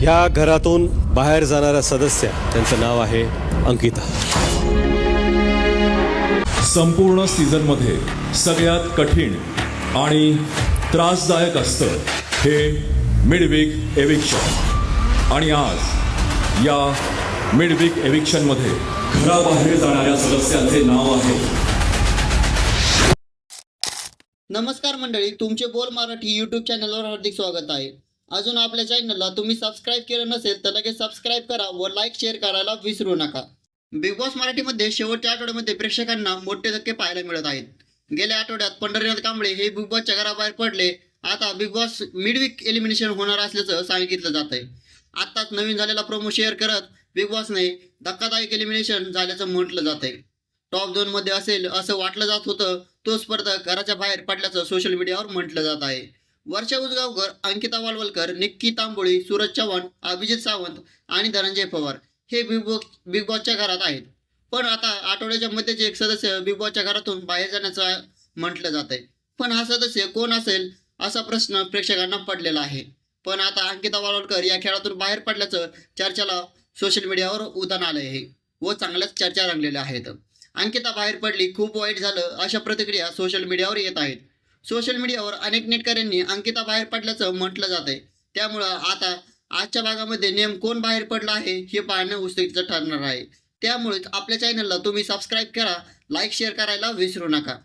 ह्या घरातून बाहेर जाणारा सदस्य त्यांचं नाव आहे अंकिता. संपूर्ण सीझनमध्ये सगळ्यात कठीण आणि त्रासदायक असतं हे मिडवीक एविक्शन आणि आज या मिडवीक एविक्शनमध्ये घराबाहेर जाणाऱ्या सदस्यांचे नाव आहे. नमस्कार मंडळी तुमचे बोल मराठी यूट्यूब चॅनलवर हार्दिक स्वागत आहे. अजून आपल्या चॅनलला तुम्ही सबस्क्राईब केलं नसेल तर लगेच सबस्क्राईब करा व लाईक शेअर करायला विसरू नका. बिग बॉस मराठीमध्ये शेवटच्या आठवड्यामध्ये प्रेक्षकांना मोठे धक्के पाहायला मिळत आहेत. गेल्या आठवड्यात पंढरीनाथ कांबळे हे बिग बॉसच्या घराबाहेर पडले. आता बिग बॉस मिडवीक एलिमिनेशन होणार असल्याचं सांगितलं जात आहे. आत्ताच नवीन झालेला प्रोमो शेअर करत बिग बॉसने धक्कादायक एलिमिनेशन झाल्याचं म्हटलं जात आहे. टॉप दोनमध्ये असेल असं वाटलं जात होतं तो स्पर्धक घराच्या बाहेर पडल्याचं सोशल मीडियावर म्हटलं जात आहे. वर्षा उजगावकर अंकिता वालवलकर निक्की तांबोळी सूरज चव्हाण अभिजित सावंत आणि धनंजय पवार हे बिग बॉ बिग बॉसच्या घरात आहेत. पण आता आठवड्याच्या मध्येचे एक सदस्य बिग बॉसच्या घरातून बाहेर जाण्याचं म्हटलं जात आहे पण हा सदस्य कोण असेल असा प्रश्न प्रेक्षकांना पडलेला आहे. पण आता अंकिता वालवलकर या खेळातून बाहेर पडल्याचं चर्चेला सोशल मीडियावर उदाहरण आलं आहे व चांगल्याच चर्चा रंगलेल्या आहेत. अंकिता बाहेर पडली खूप वाईट झालं अशा प्रतिक्रिया सोशल मीडियावर येत आहेत. सोशल मीडियावर अनेक नेटकऱ्यांनी अंकिता बाहेर पडल्याचं म्हटलं जात आहे त्यामुळं आता आजच्या भागामध्ये नेम कोण बाहेर पडलं आहे हे पाहणं उत्सुकीचं ठरणार आहे. त्यामुळेच आपल्या चॅनलला तुम्ही सबस्क्राईब करा लाईक शेअर करायला विसरू नका.